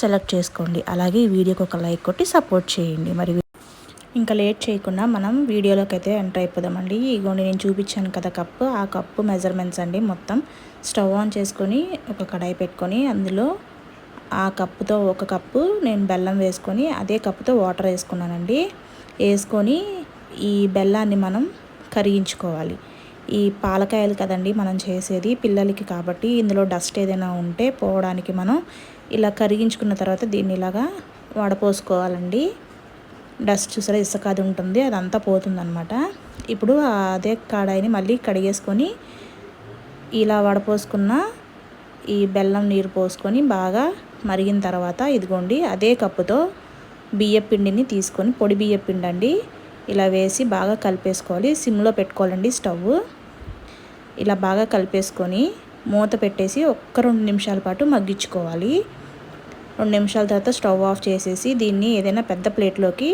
Select చేసుకోండి. అలాగే ఈ వీడియోకి ఒక లైక్ కొట్టి సపోర్ట్ చేయండి. మరి ఇంకా లేట్ చేయకుండా మనం వీడియోలోకి అయితే ఎంటర్ అయిపోదామండి. ఇగోండి నేను చూపించాను కదా కప్పు. ఆ కప్పు మెజర్మెంట్స్ అండి మొత్తం. స్టవ్ ఆన్ చేసుకొని ఒక కడాయి పెట్టుకొని అందులో ఆ కప్పుతో ఒక కప్పు నేను బెల్లం వేసుకొని అదే కప్పుతో వాటర్ వేసుకున్నానండి. వేసుకొని ఈ బెల్లాన్ని మనం కరిగించుకోవాలి. ఈ పాలకాయలు కదండి మనం చేసేది పిల్లలకి కాబట్టి ఇందులో డస్ట్ ఏదైనా ఉంటే పోవడానికి మనం ఇలా కరిగించుకున్న తర్వాత దీన్ని ఇలాగా వడపోసుకోవాలండి. డస్ట్ చూసారా? ఇసుక అది ఉంటుంది. అదంతా పోతుందనమాట ఇప్పుడు అదే కడాయిని మళ్ళీ కడిగేసుకొని ఇలా వడపోసుకున్న ఈ బెల్లం నీరు పోసుకొని బాగా మరిగిన తర్వాత ఇదిగోండి అదే కప్పుతో బియ్యపిండిని తీసుకొని పొడి బియ్యపిండి అండి ఇలా వేసి బాగా కలిపేసుకోవాలి. సిమ్లో పెట్టుకోవాలండి స్టవ్. ఇలా బాగా కలిపేసుకొని మూత పెట్టేసి ఒక్క రెండు నిమిషాల పాటు మగ్గించుకోవాలి. రెండు నిమిషాల తర్వాత స్టవ్ ఆఫ్ చేసేసి దీన్ని ఏదైనా పెద్ద ప్లేట్లోకి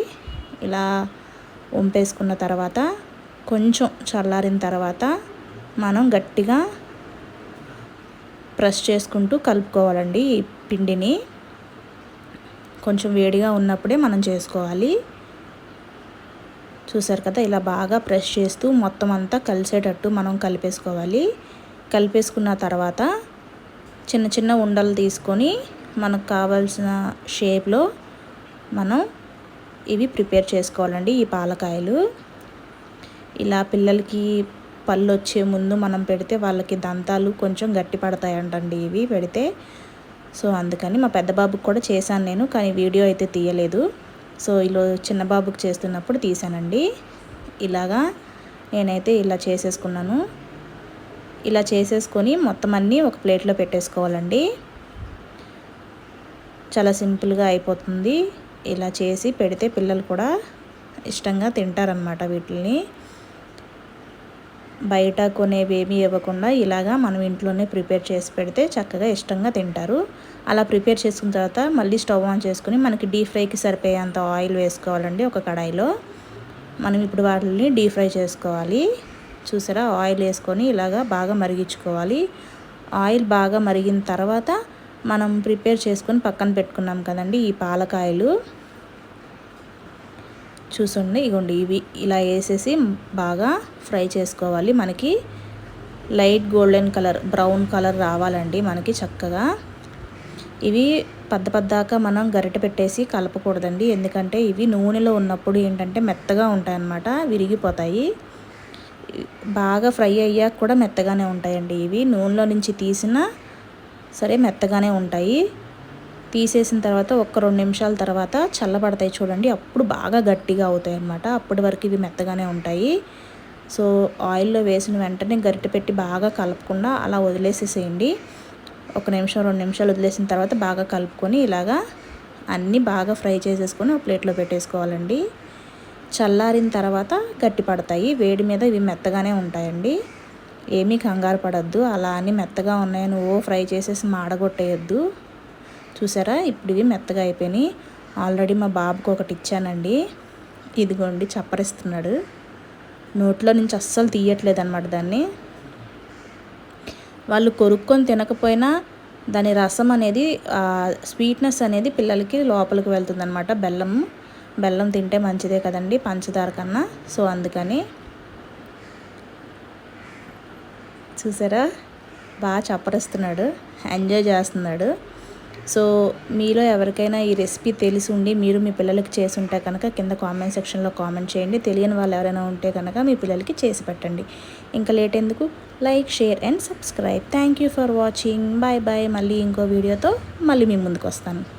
ఇలా వంపేసుకున్న తర్వాత కొంచెం చల్లారిన తర్వాత మనం గట్టిగా ప్రెస్ చేసుకుంటూ కలుపుకోవాలండి ఈ పిండిని. కొంచెం వేడిగా ఉన్నప్పుడే మనం చేసుకోవాలి. చూసారు కదా ఇలా బాగా ప్రెస్ చేస్తూ మొత్తం అంతా కలిసేటట్టు మనం కలిపేసుకోవాలి. కలిపేసుకున్న తర్వాత చిన్న చిన్న ఉండలు తీసుకొని మనకు కావాల్సిన షేప్లో మనం ఇవి ప్రిపేర్ చేసుకోవాలండి ఈ పాలకాయలు. ఇలా పిల్లలకి పళ్ళు వచ్చే ముందు మనం పెడితే వాళ్ళకి దంతాలు కొంచెం గట్టి పడతాయంటండి ఇవి పెడితే. సో అందుకని మా పెద్ద బాబుకి కూడా చేశాను నేను కానీ వీడియో అయితే తీయలేదు. సో ఇలా చిన్న బాబుకి చేస్తున్నప్పుడు తీసానండి ఇలాగా నేనైతే ఇలా చేసేసుకున్నాను. ఇలా చేసేసుకొని మొత్తం అన్నీ ఒక ప్లేట్లో పెట్టేసుకోవాలండి. చాలా సింపుల్గా అయిపోతుంది. ఇలా చేసి పెడితే పిల్లలు కూడా ఇష్టంగా తింటారనమాట వీటిని బయట కొనేవి ఏమీ ఇవ్వకుండా ఇలాగా మనం ఇంట్లోనే ప్రిపేర్ చేసి పెడితే చక్కగా ఇష్టంగా తింటారు. అలా ప్రిపేర్ చేసుకున్న తర్వాత మళ్ళీ స్టవ్ ఆన్ చేసుకుని మనకి డీప్ ఫ్రైకి సరిపోయేంత ఆయిల్ వేసుకోవాలండి ఒక కడాయిలో. మనం ఇప్పుడు వాటిని డీప్ ఫ్రై చేసుకోవాలి. చూసారా? ఆయిల్ వేసుకొని ఇలాగా బాగా మరిగించుకోవాలి. ఆయిల్ బాగా మరిగిన తర్వాత మనం ప్రిపేర్ చేసుకొని పక్కన పెట్టుకున్నాం కదండి ఈ పాలకాయలు. చూసండి ఇగోండి ఇవి ఇలా వేసేసి బాగా ఫ్రై చేసుకోవాలి. మనకి light golden colour brown colour రావాలండి మనకి చక్కగా. ఇవి పెద్ద పెద్దాక మనం గరిట పెట్టేసి కలపకూడదండి. ఎందుకంటే ఇవి నూనెలో ఉన్నప్పుడు ఏంటంటే మెత్తగా ఉంటాయన్నమాట విరిగిపోతాయి. బాగా ఫ్రై అయ్యాక కూడా మెత్తగానే ఉంటాయండి ఇవి. నూనెలో నుంచి తీసిన సరే మెత్తగానే ఉంటాయి. తీసేసిన తర్వాత ఒక్క రెండు నిమిషాల తర్వాత చల్లబడతాయి చూడండి. అప్పుడు బాగా గట్టిగా అవుతాయి అన్నమాట అప్పటి వరకు ఇవి మెత్తగానే ఉంటాయి. సో ఆయిల్లో వేసిన వెంటనే గరిటె పెట్టి బాగా కలపకుండా అలా వదిలేసేసేయండి. ఒక నిమిషం రెండు నిమిషాలు వదిలేసిన తర్వాత బాగా కలుపుకొని ఇలాగా అన్నీ బాగా ఫ్రై చేసేసుకొని ఒక ప్లేట్లో పెట్టేసుకోవాలండి. చల్లారిన తర్వాత గట్టి పడతాయి. వేడి మీద ఇవి మెత్తగానే ఉంటాయండి. ఏమీ కంగారు పడద్దు. అలా అని మెత్తగా ఉన్నాయని ఓ ఫ్రై చేసేసి మాడగొట్టేయద్దు. చూసారా? ఇప్పుడు ఇవి మెత్తగా అయిపోయినాయి. ఆల్రెడీ మా బాబుకి ఒకటి ఇచ్చానండి. ఇదిగోండి చప్పరిస్తున్నాడు. నోట్లో నుంచి అస్సలు తీయట్లేదు అనమాట దాన్ని. వాళ్ళు కొరుక్కొని తినకపోయినా దాని రసం అనేది స్వీట్నెస్ అనేది పిల్లలకి లోపలికి వెళ్తుంది అనమాట బెల్లం. బెల్లం తింటే మంచిదే కదండి పంచదార కన్నా. సో అందుకని చూసారా? బాగా చప్పరిస్తున్నాడు. ఎంజాయ్ చేస్తున్నాడు. సో మీలో ఎవరికైనా ఈ రెసిపీ తెలిసి ఉండి మీరు మీ పిల్లలకి చేసి ఉంటే కనుక కింద కామెంట్ సెక్షన్లో కామెంట్ చేయండి. తెలియని వాళ్ళు ఎవరైనా ఉంటే కనుక మీ పిల్లలకి చేసి పెట్టండి. ఇంకా లేట్ ఎందుకు? Like share and subscribe. Thank you for watching bye bye మళ్ళీ ఇంకో వీడియోతో మళ్ళీ మీ ముందుకు వస్తాను.